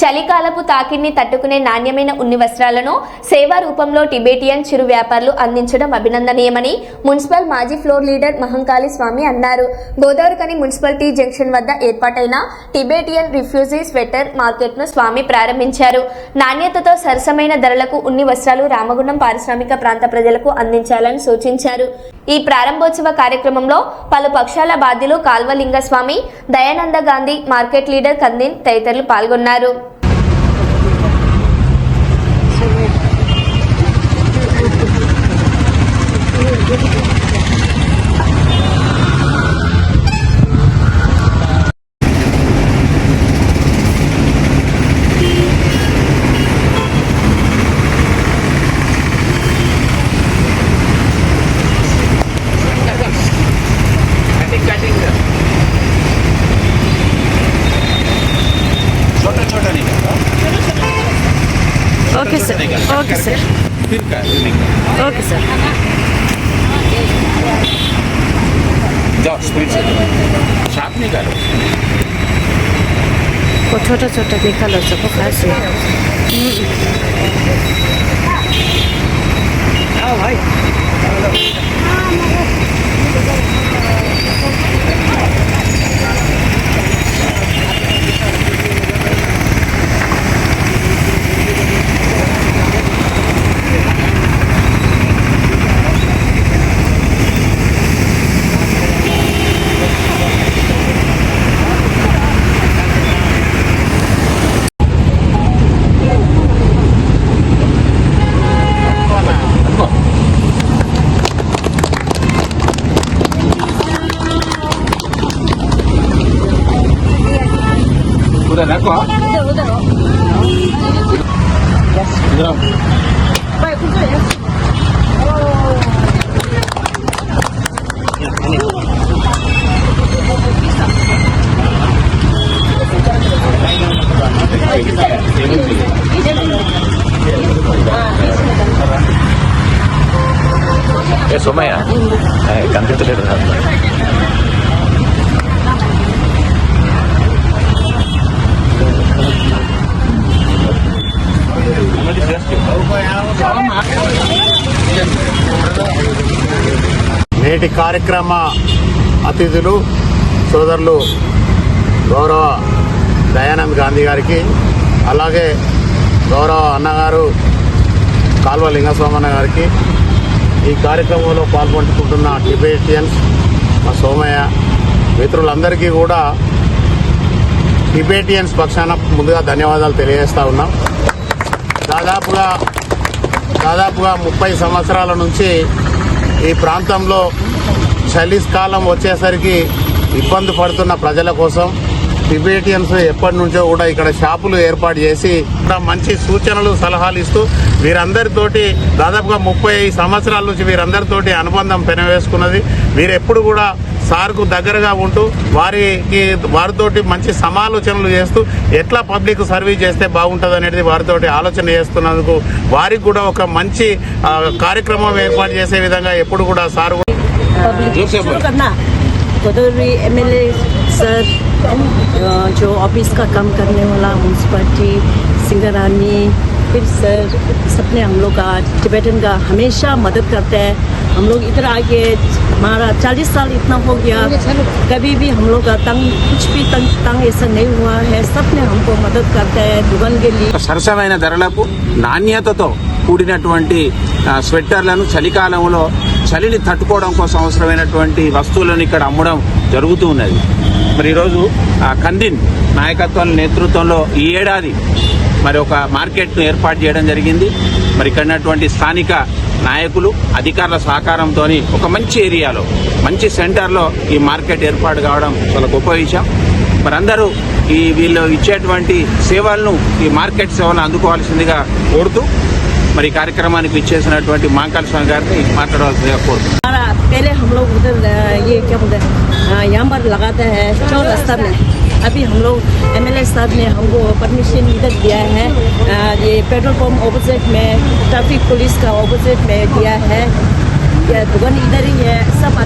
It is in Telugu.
చలికాలపు తాకిడిని తట్టుకునే నాణ్యమైన ఉన్ని వస్త్రాలను సేవా రూపంలో టిబేటియన్ చిరు వ్యాపారులు అందించడం అభినందనీయమని మున్సిపల్ మాజీ ఫ్లోర్ లీడర్ మహంకాళి స్వామి అన్నారు. గోదావరికని మున్సిపాలిటీ జంక్షన్ వద్ద ఏర్పాటైన టిబేటియన్ రిఫ్యూజీ స్వెటర్ మార్కెట్ను స్వామి ప్రారంభించారు. నాణ్యతతో సరసమైన ధరలకు ఉన్ని వస్త్రాలు రామగుండం పారిశ్రామిక ప్రాంత ప్రజలకు అందించాలని సూచించారు. ఈ ప్రారంభోత్సవ కార్యక్రమంలో పలు పక్షాల బాధ్యులు కాల్వలింగస్వామి దయానంద గాంధీ మార్కెట్ లీడర్ కందిన్ తదితరులు పాల్గొన్నారు. Okay, sir. Okay, sir. Okay, sir. સાપ નીકાળો છોટા છોટા નીકાળો છો ખાસ ભાઈ udah nako udah udah yes udah baik kunci ya Ya, somai ya. Eh, kan itu dia terhadap. నేటి కార్యక్రమ అతిథులు సోదరులు గౌరవ దయానంద్ గాంధీ గారికి అలాగే గౌరవ అన్నగారు కాల్వ లింగస్వామన్న గారికి ఈ కార్యక్రమంలో పాల్పంచుకుంటున్న టిబేటియన్స్ మా సోమయ్య మిత్రులందరికీ కూడా టిబేటియన్స్ పక్షాన ముందుగా ధన్యవాదాలు తెలియజేస్తా ఉన్నాం. దాదాపుగా దాదాపుగా ముప్పై సంవత్సరాల నుంచి ఈ ప్రాంతంలో చలికాలం వచ్చేసరికి ఇబ్బంది పడుతున్న ప్రజల కోసం టిబేటియన్స్ ఎప్పటి నుంచో కూడా ఇక్కడ షాపులు ఏర్పాటు చేసి మంచి సూచనలు సలహాలు ఇస్తూ వీరందరితోటి దాదాపుగా ముప్పై సంవత్సరాల నుంచి వీరందరితోటి అనుబంధం పెనవేసుకున్నది. వీరెప్పుడు కూడా సార్కు దగ్గరగా ఉంటూ వారికి వారితోటి మంచి సమాలోచనలు చేస్తూ ఎట్లా పబ్లిక్ సర్వీస్ చేస్తే బాగుంటుంది అనేది వారితోటి ఆలోచన చేస్తున్నందుకు వారికి కూడా ఒక మంచి ఆ, కార్యక్రమం ఏర్పాటు చేసే విధంగా ఎప్పుడు కూడా సార్ కూడా जोर से शुरू बोलो करना गोदावरी एमएलए सर अ, जो ऑफिस का काम करने वाला म्यूनसिपालिटी सिंगरानी फिर सर सबने हम लोग का टिबेटन का हमेशा मदद करते हैं हम लोग इधर आके हमारा चालीस साल इतना हो गया कभी भी हम लोग का तंग कुछ भी तंग तंग ऐसा नहीं हुआ है सबने हमको मदद करते हैं दुकान के लिए సరసమైన ధరలకు నాణ్యతతో కూడినటువంటి ఆ, స్వెట్టర్లను చలికాలంలో చలిని తట్టుకోవడం కోసం అవసరమైనటువంటి వస్తువులను ఇక్కడ అమ్మడం జరుగుతూ ఉన్నది మరి ఈరోజు ఆ, కందిన్ నాయకత్వం నేతృత్వంలో ఈ ఏడాది మరి ఒక మార్కెట్ను ఏర్పాటు చేయడం జరిగింది మరి ఇక్కడ ఉన్నటువంటి స్థానిక నాయకులు అధికారుల సహకారంతో ఒక మంచి ఏరియాలో మంచి సెంటర్లో ఈ మార్కెట్ ఏర్పాటు కావడం చాలా గొప్ప విషయం మరి అందరూ ఈ వీళ్ళు ఇచ్చేటువంటి సేవలను ఈ మార్కెట్ సేవలను అందుకోవాల్సిందిగా కోరుతూ మరి ఈ కార్యక్రమానికి ఇచ్చేసినటువంటి మాంకాల స్వామి గారిని మాట్లాడవలసిందిగా కోరుతున్నాను हमारा पहले हम लोग उधर अ, ये क्या बोलते हैं अ, यहाँ पर लगाते हैं चौरास्ता में अभी हम लोग एम एल साहब ने हमको परमिशन इधर दिया है। ये पेट्रोल पम्प ऑपोजिट में, ट्रैफ़िक पुलिस का ऑपोजिट में दिया है। दुकान इधर ही है, सब